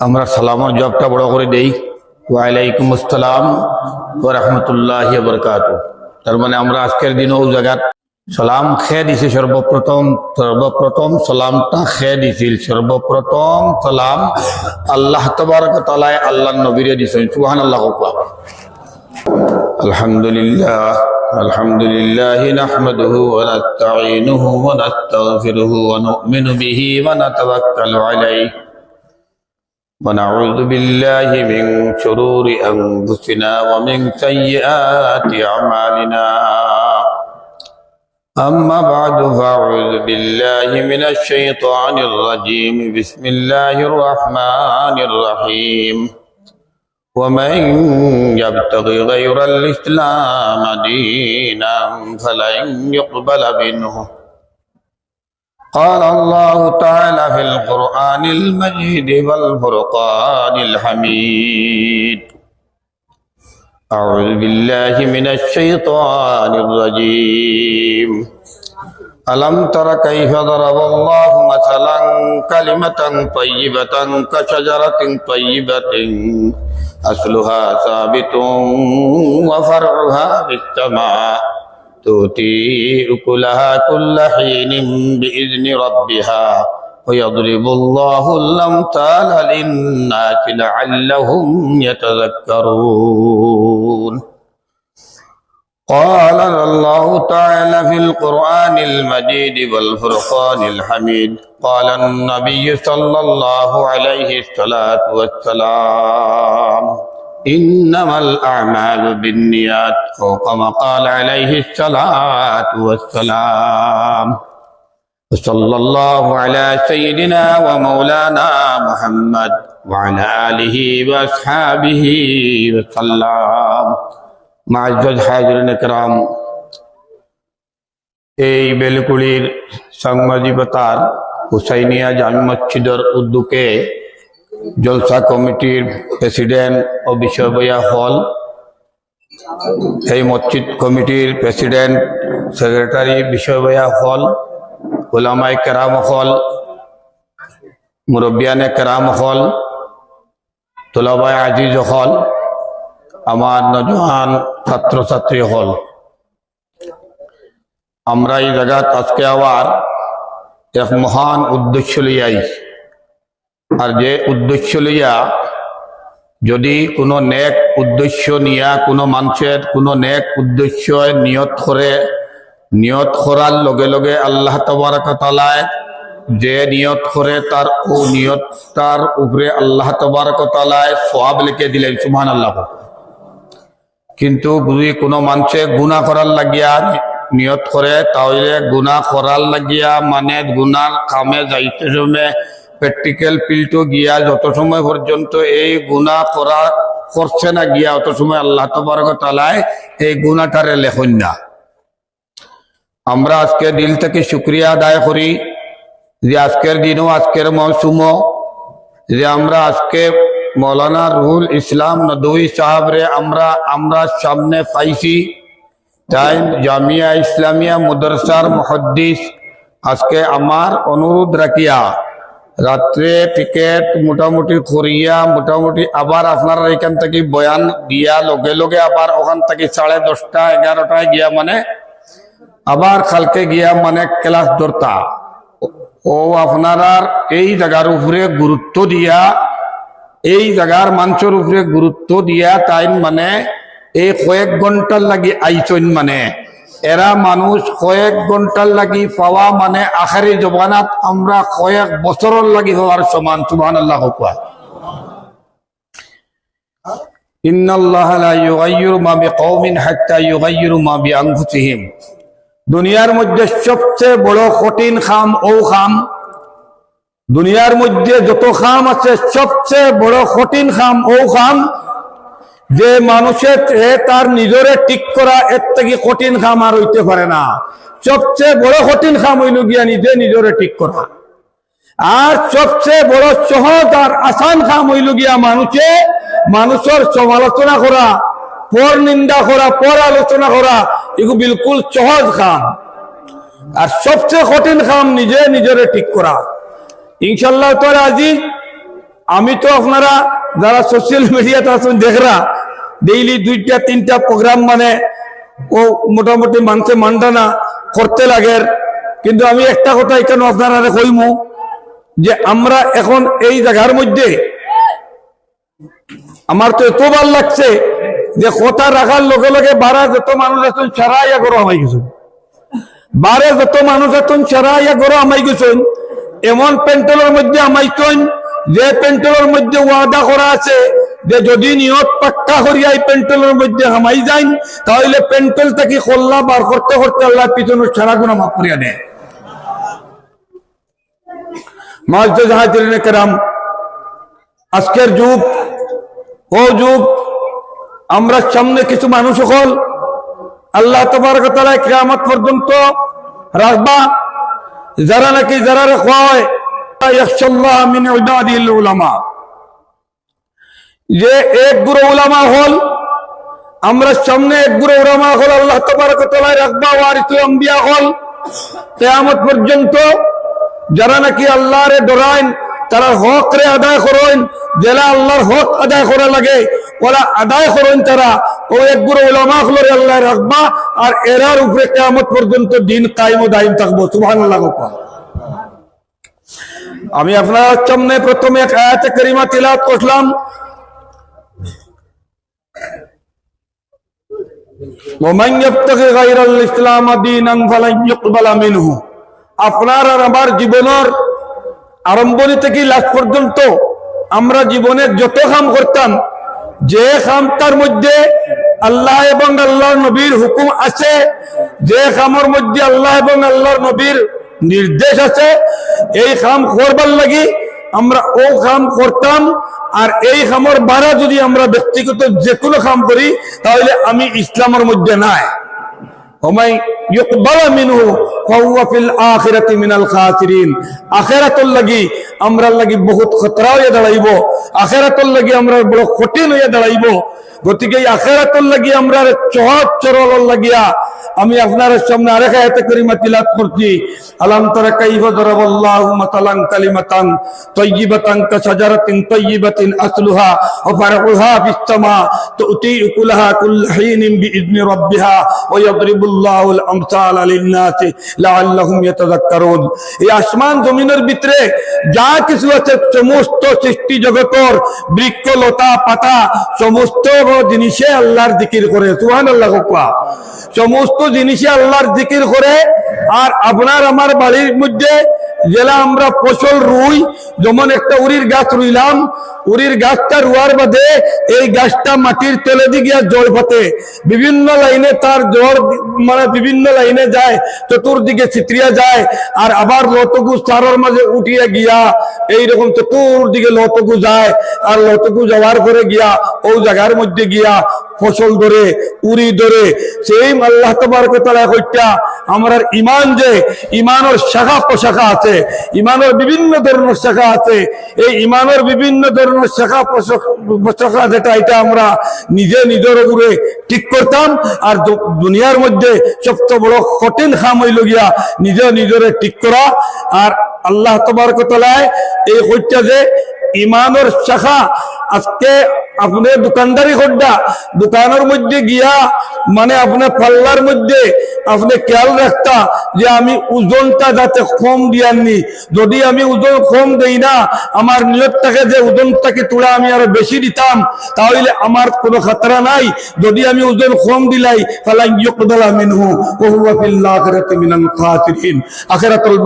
আমরা সালামর জবটা বড় করে দেই। ওয়ালাইকুম আসসালাম ও রহমতুল্লাহ বরকাত তার মানে আমরা আজকের দিনও ও জায়গাত সালাম খেয়ে দিছি, সর্বপ্রথম সর্বপ্রথম সালামটা খেয়ে দিছিল সর্বপ্রথম সালাম আল্লাহ তবারক তালায় আল্লাহ নবীরে দিছেন। সুহান আল্লাহ الحمد لله الحمد لله نحمده ونستعينه ونستغفره ونؤمن به ونتوكل عليه. ونعوذ بالله من شرور أنفسنا ومن سيئات أعمالنا. أما بعد فأعوذ بالله من الشيطان الرجيم. بسم الله الرحمن الرحيم. ومن يبتغي غير الإسلام دينا فلن يقبل منه. قال الله تعالى في القرآن المجيد والفرقان الحميد. أعوذ بالله من الشيطان الرجيم. ألم تر كيف ضرب الله مثلا كلمة طيبة كشجرة طيبة أصلها ثابت وفرعها في السماء تؤتي أكلها كل حين بإذن ربها ويضرب الله الأمثال للناس لعلهم يتذكرون قال الله تعالى في القرآن المجيد والفرقان الحميد. قال النبي صلى الله عليه الصلاة والسلام إنما الأعمال بالنيات أو كما قال عليه الصلاة والسلام. وصلى الله على سيدنا ومولانا محمد وعلى آله وأصحابه وسلم. মাহাজ হায়াজুল একরাম এই বেলকুড়ির সাংবাদিকতার হুসাইনিয়া জামি মসজিদের উদ্যোগে জলসা কমিটির প্রেসিডেন্ট ও বিষয়বয়া হল, এই মসজিদ কমিটির প্রেসিডেন্ট, সেক্রেটারি বিষয়বয়া হল ওলামাই কেরাম হল, মুরব্বিয়ানে কেরাম হল তোলাবাই আজিজ হল আমার নজওয়ান ছাত্রছাত্রী হল। আমরা এই জায়গাত আজকে আবার এক মহান উদ্দেশ্য লইয়াই আর যে উদ্দেশ্য লইয়া যদি কোনো নেক উদ্দেশ্য নিয়া কোনো মানুষের কোনো নেক উদ্দেশ্য নিয়ত করে, নিয়ত করার লগে লগে আল্লাহ তবরকতালায় যে নিয়ত করে তার ও নিয়তটার উপরে আল্লাহ তবরকতালায় সব লিখে দিলেন সুমান আল্লাহ কিন্তু যদি কোনো মানুষে গুণা করার লাগিয়া নিয়ত করে, তাহলে গুণা করার লাগিয়া মানে গুণার কামে যাইতে সময় প্র্যাকটিক্যাল পিলটো গিয়া যত সময় পর্যন্ত এই গুণা করা করছে না গিয়া, অত সময় আল্লাহ তালায় এই গুণাটারে লেখন না। আমরা আজকে দিল থেকে শুক্রিয়া আদায় করি যে আজকের দিনও, আজকের মৌসুমও, যে আমরা আজকে মৌলানা রুহুল ইসলাম নদী সাহাবরে আমরা আমরা সামনে পাইছি। তাই জামিয়া ইসলামিয়া মুদরসার মহদ্দিস। আজকে আমার অনুরোধ রাখিয়া রাত্রে টিকেট মোটামুটি করিয়া মোটামুটি আবার আপনারা এখান থেকে বয়ান দিয়া লগে লগে আবার ওখান থেকে সাড়ে দশটা, এগারোটায় গিয়া মানে আবার কালকে গিয়া মানে ক্লাস ধরতা। ও আপনারা এই জায়গার উপরে গুরুত্ব দিয়া এই জায়গার মানুষের উপরে গুরুত্ব দিয়া তাই মানে এই কয়েক ঘণ্টার লাগি আইসন মানে। এরা মানুষ কয়েক ঘণ্টার লাগি পাওয়া মানে আখারি জবানাত আমরা কয়েক বছরের লাগি হওয়ার সমান সুবহান আল্লাহ হুকুয়া দুনিয়ার মধ্যে সবচেয়ে বড় কঠিন খাম ও খাম দুনিয়ার মধ্যে যত খাম আছে, সবচেয়ে বড় কঠিন খাম ও খাম যে মানুষের তার নিজরে ঠিক করা, এর থেকে কঠিন খাম আর হইতে পারে না। সবচেয়ে বড় কঠিন খাম হইল গিয়া নিজে নিজরে ঠিক করা। আর সবচেয়ে বড় সহজ আর আসান খাম হইল গিয়া মানুষে মানুষের সমালোচনা করা, পর নিন্দা করা, পর আলোচনা করা এগুলো বিলকুল সহজ খাম। আর সবচেয়ে কঠিন খাম নিজে নিজরে ঠিক করা। ইনশাল্লাহ তো আজি আমি তো আপনারা যারা সোশ্যাল মিডিয়াতে আছেন, দেখরা ডেইলি দুইটা, তিনটা প্রোগ্রাম মানে ও মোটামুটি মানুষে মানডানা করতে লাগে। কিন্তু আমি একটা কথা এখানে আপনারা কইমু, যে আমরা এখন এই জায়গার মধ্যে আমার তো এত ভালো লাগছে যে কথা রাখার লগে লগে বারা যত মানুষ আছেন, সারা ইয়া করো আমাই গেছেন। বারে যত মানুষ আছেন, সারা ইয়া করো আমাই গেছেন। এমন পেন্টলের মধ্যে আমাইছেন যে পেন্টলের মধ্যে ওয়াদা করা আছে যে যদি নিয়ত পাক্কা করিয়া এই পেন্টলের মধ্যে হামাই যাইন, তাহলে পেন্টল থেকে কল্লা বার করতে করতে আল্লাহ পিছনে সারা গুণা মাফ করিয়া দেয়। মাঝ জাহাজ কেরাম, আজকের যুগ, ও যুগ, আমরা সামনে কিছু মানুষ হল আল্লাহ তোমার কথা কেয়ামত পর্যন্ত রাখবা। যারা নাকি যারা উলামা। যে এক গুরু উলামা হল, আমরা সামনে এক গুরু উলামা হল আল্লাহ কথা রাখবা হল। কেয়ামত পর্যন্ত যারা নাকি আল্লাহরে ডরাইন, তারা হক রে আদায় করেন জেলা আল্লাহর হক আদায় করা লাগে। আদায় করেন তারা। ওলামা হলো আল্লাহ রাখবা, আর এরার উপরে কেমন পর্যন্ত দিন কায়েম দায়ম থাকব। আমি আপনার সামনে প্রথমে এক আয়াতে করিমা তিলাত করলাম। আপনার আর আমার জীবনের আরম্ভ থেকে লাস্ট পর্যন্ত আমরা জীবনের যত কাম করতাম যে খামটার মধ্যে আল্লাহ এবং আল্লাহর নবীর হুকুম আছে, যে খামর মধ্যে আল্লাহ এবং আল্লাহর নবীর নির্দেশ আছে, এই খাম করবার লাগি আমরা ও খাম করতাম, আর এই খামর বারা যদি আমরা ব্যক্তিগত যে কোনো খাম করি, তাহলে আমি ইসলামের মধ্যে নাই। ওমাই ইকবালা মিনু আখেরাতর লাগি আমরা লাগি বহুত খতরা হয়ে দাঁড়াইব। লাগি আমরা বড় কঠিন হয়ে দাঁড়াইব। গতিকে আখেরাতর লাগি আমরা চহর চরল লাগিয়া আমি আপনার সামনে আরেক আয়াতে করিমা তিলাত করছি। আলাম তারা কাইফা দরাবাল্লাহু মাতালান কালিমাতান তাইয়িবাতান কাশাজারাতিন তাইয়িবাতিন আসলুহা ওয়া ফারউহা তুতি রাব্বিহা ওয়া আমসালা লাআল্লাহুম ইয়াতাযাক্কারুন। এই আসমান জমিনের ভিতরে যা কিছু আছে সমস্ত সৃষ্টি জগতর বৃক্ষ, লতা, পাতা, সমস্ত জিনিসে আল্লাহর জিকির করে। সুবহানাল্লাহ কোয়া সমস্ত জিনিসে আল্লাহর জিকির করে আর আপনার আমার বাড়ির মধ্যে জেলা আমরা ফসল রুই, যেমন একটা উড়ির গাছ রুইলাম উড়ির গাছটা রুয়ার বাদে এই গাছটা মাটির তলে গিয়া জল ফাতে বিভিন্ন লাইনে তার জল মানে বিভিন্ন লাইনে যায়, চতুর্দিকে চিত্রিয়া যায়, আর আবার লতকু চারর মাঝে উঠিয়া গিয়া এইরকম চতুর্দিকে লতকু যায়, আর লতকু যাওয়ার করে গিয়া ও জায়গার মধ্যে গিয়া ফসল ধরে উড়ি ধরে। সেই আল্লাহ তোমার কথা কইটা আমার ইমান যে ইমানের শাখা প্রশাখা আছে ইমানের বিভিন্ন ধরনের শাখা আছে, এই ইমানের বিভিন্ন ধরনের শাখা প্রশাখ- যেটা, এটা আমরা নিজে নিজের উপরে ঠিক করতাম, আর দুনিয়ার মধ্যে সবচেয়ে বড় কঠিন খাম হইল গিয়া নিজে নিজরে ঠিক করা, আর আল্লাহ তোমার কথায় এই কইটা যে ইমানের শাখা আজকে আপনি দোকানদারি করডা দোকানের মধ্যে গিয়া মানে আপনার পাল্লার মধ্যে আপনি খেয়াল রাখতা যে আমি ওজনটা যাতে কম দিয়াননি। যদি আমি ওজন কম দেই না, আমার নিয়তটাকে যে ওজনটাকে তুলে আমি আরও বেশি দিতাম, তাহলে আমার কোনো খাতরা নাই। যদি আমি ওজন কম দিলাই আখিরাতুল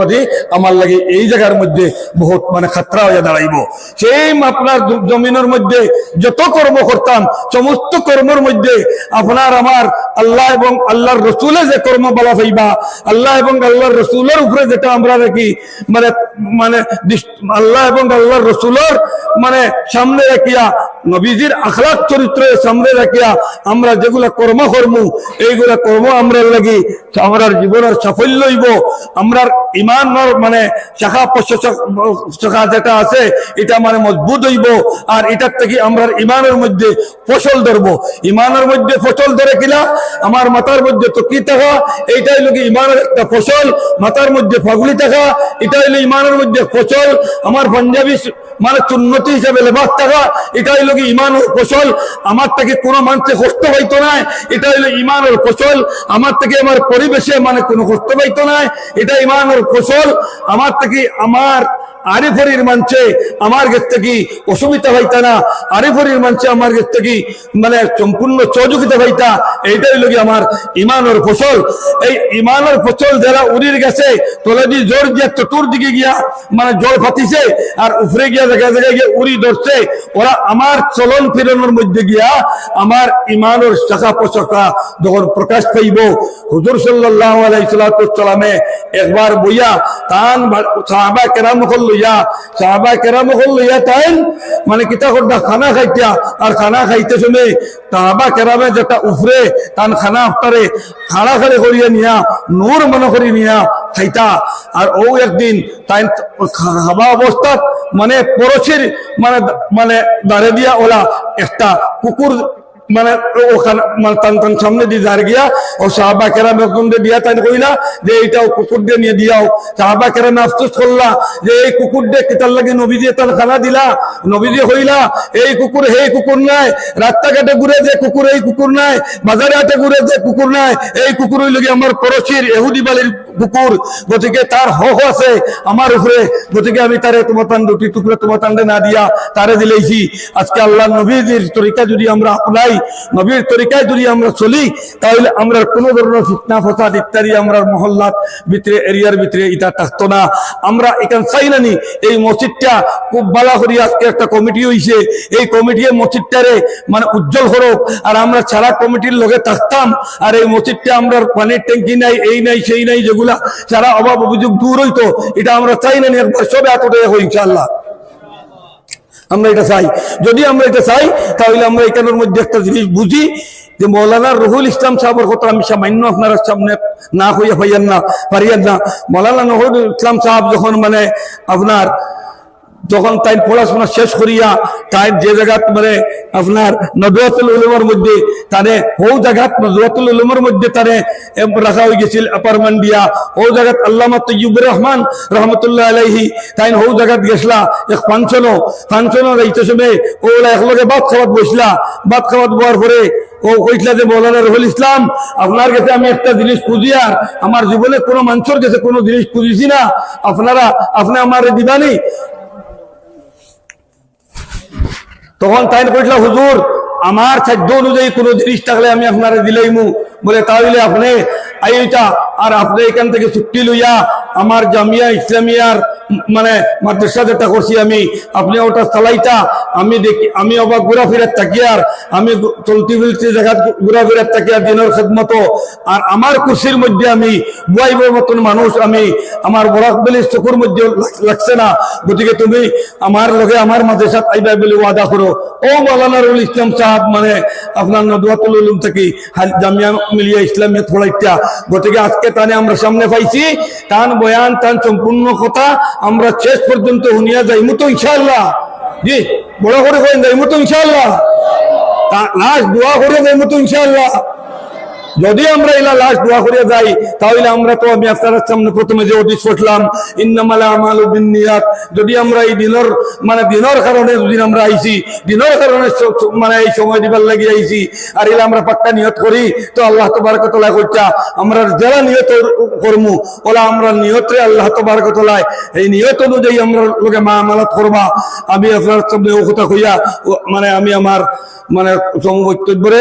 আমার লাগে এই জায়গার মধ্যে বহুত মানে খাতরা হয়ে দাঁড়াইব। সেই আপনার জমিনের মধ্যে যত কর্ম করতাম, সমস্ত কর্মের মধ্যে আপনার আমার আল্লাহ এবং আল্লাহর রসুলে যে কর্ম বলা হইবা, আল্লাহ এবং আল্লাহর রসুলের উপরে যেটা আমরা রাখি মানে মানে আল্লাহ এবং আল্লাহর রসুলের মানে সামনে রাখিয়া, নবীজির আখলাক চরিত্র সামনে রাখিয়া আমরা যেগুলা কর্ম কর্ম, এইগুলা কর্ম আমরা লাগি, আমরার জীবনের সাফল্য হইব, আমরার ইমানর মানে শাখা প্রশাসক শাখা যেটা আছে, এটা মানে মজবুত হইব, আর এটার থেকে আমরার ইমানের মধ্যে ফসল ধরবো। ইমানের মধ্যে ফসল ধরে কিনা আমার মাথার মধ্যে তকি থাকা, এইটাই লোক ইমানের একটা ফসল। মাথার মধ্যে ফাগুলি থাকা এটা হইল ইমানের মধ্যে ফসল। আমার পাঞ্জাবি মানে চুন্নতি হিসাবে লেবাস থাকা এটা হইল কি ইমানের ফসল। আমার থেকে কোনো মানুষে কষ্ট পাইতো না এটা হইল ইমানের ফসল। আমার থেকে আমার পরিবেশে মানে কোনো কষ্ট পাইতো না এটা ইমানের ফসল। আমার থেকে আমার আরিফরির মানছে আমার কাছ থেকে অসুবিধা হইতা না। আরিফরির মানছে আমার কাছ থেকে মানে সম্পূর্ণ সহযোগিতা হইতা। এইটাই হইল কি আমার ইমানের ফসল। এই ইমানের ফসল যারা উড়ির গেছে তোলে দিয়ে জোর দিয়ে চতুর্দিকে গিয়া মানে জল ফাটিছে আর উপরে গিয়া দেখা দেখা গিয়ে উড়ি ধরছে, ওরা আমার চলন ফিরনের মধ্যে গিয়া আমার ইমানের শাখা পোশাকা যখন প্রকাশ পাইব, হুজুর সাল্লাহ আলাইসালামে একবার বইয়া তান সাহাবা কেরাম হল লইয়া সাহাবা কেরাম মানে কিতা খানা খাইতা আর খানা খাইতে শুনে কেরামে যেটা উফরে, তান খানা আফতারে খাড়া খাড়ে করিয়া নিয়া, নূর মনে করি নিয়া খাইতা। আর ও একদিন তাই খাওয়া অবস্থাত মানে পড়োশির মানে মানে দাঁড়ে দিয়া ওলা একটা কুকুর মানে ওখানে মানে টান সামনে দিয়ে দাঁড় গিয়া, ও সাহাবা কেরাম একজন দিয়া তাই কইলা যে এইটাও কুকুর দিয়ে নিয়ে দিয়াও। সাহাবা কেরামে আফসোস করলা যে এই কুকুর দিয়ে কিতার লাগে নবী দিয়ে তার খানা দিলা। নবী দিয়ে হইলা এই কুকুর সেই কুকুর নাই। রাস্তাঘাটে ঘুরে যে কুকুর, এই কুকুর নাই। বাজারে হাটে ঘুরে যে কুকুর নাই। এই কুকুর হইল আমার পড়োশির এহুদি বালির কুকুর, গতিকে তার হক আছে। আমার উপরে, গতিকে আমি তারে তোমার তান দুটি টুকরে তোমার তান্ডে না দিয়া তারে দিলেইছি আজকে আল্লাহ নবীর তরিকা যদি আমরা আপনাই নবীর তরিকায় যদি আমরা চলি, তাহলে আমরা কোনো ধরনের ফিতনা, ফসাদ ইত্যাদি আমরা মহল্লাত ভিতরে, এরিয়ার ভিতরে এটা থাকতো না। আমরা এখান চাই নানি এই মসজিদটা খুব ভালো করি, আজকে একটা কমিটি হইছে। এই কমিটি মসজিদটারে মানে উজ্জ্বল করুক। আর আমরা ছাড়া কমিটির লগে থাকতাম, আর এই মসজিদটা আমরা পানির ট্যাঙ্কি নাই, এই নাই, সেই নাই, যেগুলা সারা অভাব অভিযোগ দূর হইতো, এটা আমরা চাই না একবার সবে এতটাই হই ইনশাল্লাহ আমরা এটা চাই। যদি আমরা এটা চাই, তাহলে আমরা এখানের মধ্যে একটা জিনিস বুঝি যে মৌলানা রহুল ইসলাম সাহেবের কথা আমি সামান্য আপনার সামনে না হইয়া হইয়ান না পারিয়ান না। মৌলানা রহুল ইসলাম সাহেব যখন মানে আপনার যখন তাই পড়াশোনা শেষ করিয়া তাই যে জায়গা মানে আপনার নদুয়াতুল উলুমের মধ্যে তারে ও জায়গা নদুয়াতুল উলুমের মধ্যে তারে রাখা হয়ে গেছিল অ্যাপার্টমেন্ট দিয়া ও জায়গা আল্লামা তৈয়ুবুর রহমান রহমতুল্লাহ আলাইহি তাই ও জায়গা গেছলা, এক ফাংশনও। ফাংশনও যাইতে সময় ওলা একলগে ভাত খাওয়াত বসলা। ভাত খাওয়াত বওয়ার পরে ও কইসলা যে, মৌলানা রহুল ইসলাম, আপনার কাছে আমি একটা জিনিস খুঁজি আর আমার জীবনে কোনো মানুষের কাছে কোনো জিনিস খুঁজিছি না। আপনারা, আপনি আমার দিবানি। তখন তাই কইলা হুজুর, আমার সাধ্য অনুযায়ী কোনো জিনিস থাকলে আমি আপনারা দিলাইমু বলে, তাহলে আপনি আইটা আর আপনি এখান থেকে ছুটি লইয়া আমার জামিয়া ইসলামিয়ার মানে মাদ্রাসা যেটা করছি আমি, আপনি ওটা চালাইতা, আমি দেখি, আমি অবাক ঘোরাফেরার থাকি আর, আমি চলতি ফিরতি জায়গা ঘোরাফেরার থাকি আর দিনের খেদমত। আর আমার কুর্সির মধ্যে আমি বুয়াইবের মতন মানুষ, আমি আমার বরাক বলে চকুর মধ্যে লাগছে না। গতিকে তুমি আমার লগে আমার মাদ্রাসাত আইবা বলে ওয়াদা করো। ও মৌলানারুল ইসলাম সাহেব মানে আপনার নদুয়াতুল উলুম থেকে জামিয়া মিলিয়া ইসলামিয়া থোড়াইটা গতিকে আজকে তানে আমরা সামনে পাইছি, তান বয়ান তান সম্পূর্ণ কথা আমরা শেষ পর্যন্ত শুনিয়া যাইমু তো ইনশাল্লাহ জি, বড় করে করেন যাইমু তো ইনশাল্লাহ লাস্ট দোয়া করে যাইমু তো ইনশাআল্লাহ। যদি আমরা এলা লাস্ট দোয়া করে যাই, তাহলে আমরা তো আমি আপনার সামনে প্রথমে যে অডিস করলাম, ইন্নামাল আমাল বিনিয়াত যদি আমরা এই দিনের মানে দিনের কারণে যদি আমরা আইছি, দিনের কারণে মানে এই সময় দিবার লাগি আইছি, আর এলা আমরা পাক্কা নিয়ত করি, তো আল্লাহ তবারকতলা কইতা, আমরা যারা নিয়ত করমু, ওলা আমরা নিয়তে আল্লাহ তবারকতলায়, এই নিয়ত অনুযায়ী আমরা লোকে মা আমালত করবা। আমি আপনার সামনে ও কথা কইয়া মানে আমি আমার মানে সমবক্তব্যরে